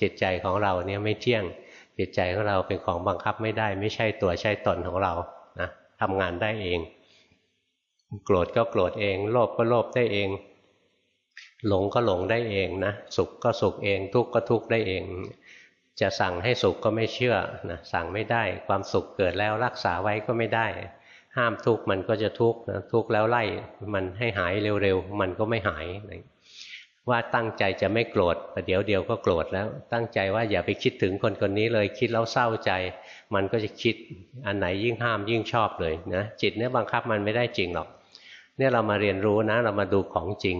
จิตใจของเราเนี่ยไม่เที่ยง จิตใจของเราเป็นของบังคับไม่ได้ ไม่ใช่ตัวใช่ตนของเรานะทำงานได้เอง โกรธก็โกรธเอง โลภก็โลภได้เอง หลงก็หลงได้เองนะสุขก็สุขเอง ทุกข์ก็ทุกข์ได้เอง จะสั่งให้สุขก็ไม่เชื่อนะสั่งไม่ได้ ความสุขเกิดแล้วรักษาไว้ก็ไม่ได้ห้ามทุกข์มันก็จะทุกข์นะทุกข์แล้วไล่มันให้หายเร็วๆ มันก็ไม่หาย ว่าตั้งใจจะไม่โกรธแต่เดี๋ยวเดียวก็โกรธแล้ว ตั้งใจว่าอย่าไปคิดถึงคนคนนี้เลยคิดแล้วเศร้าใจ มันก็จะคิดอันไหนยิ่งห้ามยิ่งชอบเลยนะจิตเนี่ยบังคับมันไม่ได้จริงหรอก เนี่ยเรามาเรียนรู้นะ เรามาดูของจริง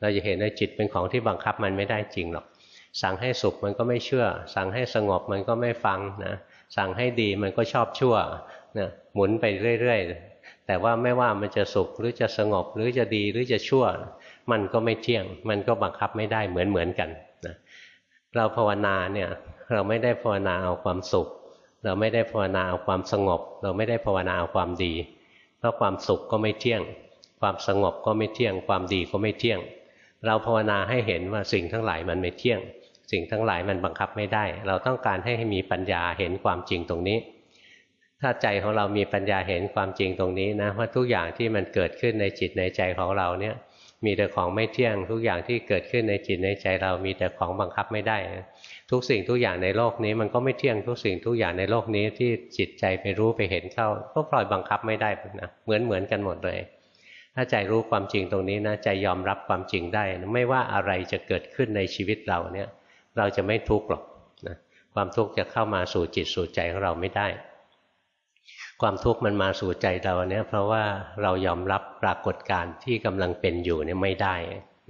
เราจะเห็นว่าจิตเป็นของที่บังคับมันไม่ได้จริงหรอก สั่งให้สุขมันก็ไม่เชื่อ สั่งให้สงบมันก็ไม่ฟังนะสั่งให้ดีมันก็ชอบชั่วนะหมุนไปเรื่อย แต่ว่าไม่ว่ามันจะสุขหรือจะสงบหรือจะดีหรือจะชั่ว มันก็ไม่เที่ยง มันก็บังคับไม่ได้เหมือนเหมือนกันนะเราภาวนาเนี่ยเราไม่ได้ภาวนาเอาความสุข เราไม่ได้ภาวนาเอาความสงบ เราไม่ได้ภาวนาเอาความดี เพราะความสุขก็ไม่เที่ยง ความสงบก็ไม่เที่ยง ความดีก็ไม่เที่ยง เราภาวนาให้เห็นว่าสิ่งทั้งหลายมันไม่เที่ยง สิ่งทั้งหลายมันบังคับไม่ได้ เราต้องการให้มีปัญญาเห็นความจริงตรงนี้ ถ้าใจของเรามีปัญญาเห็นความจริงตรงนี้นะว่าทุกอย่างที่มันเกิดขึ้นในจิตในใจของเราเนี่ย มีแต่ของไม่เที่ยง ทุกอย่างที่เกิดขึ้นในจิตในใจเรามีแต่ของบังคับไม่ได้ ทุกสิ่งทุกอย่างในโลกนี้ มันก็ไม่เที่ยงทุกสิ่งทุกอย่างในโลกนี้ที่จิตใจไปรู้ไปเห็นเข้าก็ปล่อยบังคับไม่ได้นะเหมือนเหมือนกันหมดเลย ถ้าใจรู้ความจริงตรงนี้นะใจยอมรับความจริงได้ ไม่ว่าอะไรจะเกิดขึ้นในชีวิตเราเนี่ย เราจะไม่ทุกข์หรอกนะความทุกข์จะเข้ามาสู่จิตสู่ใจของเราไม่ได้ ความทุกข์มันมาสู่ใจเราเนี่ยเพราะว่าเรายอมรับปรากฏการณ์ที่กำลังเป็นอยู่เนี่ยไม่ได้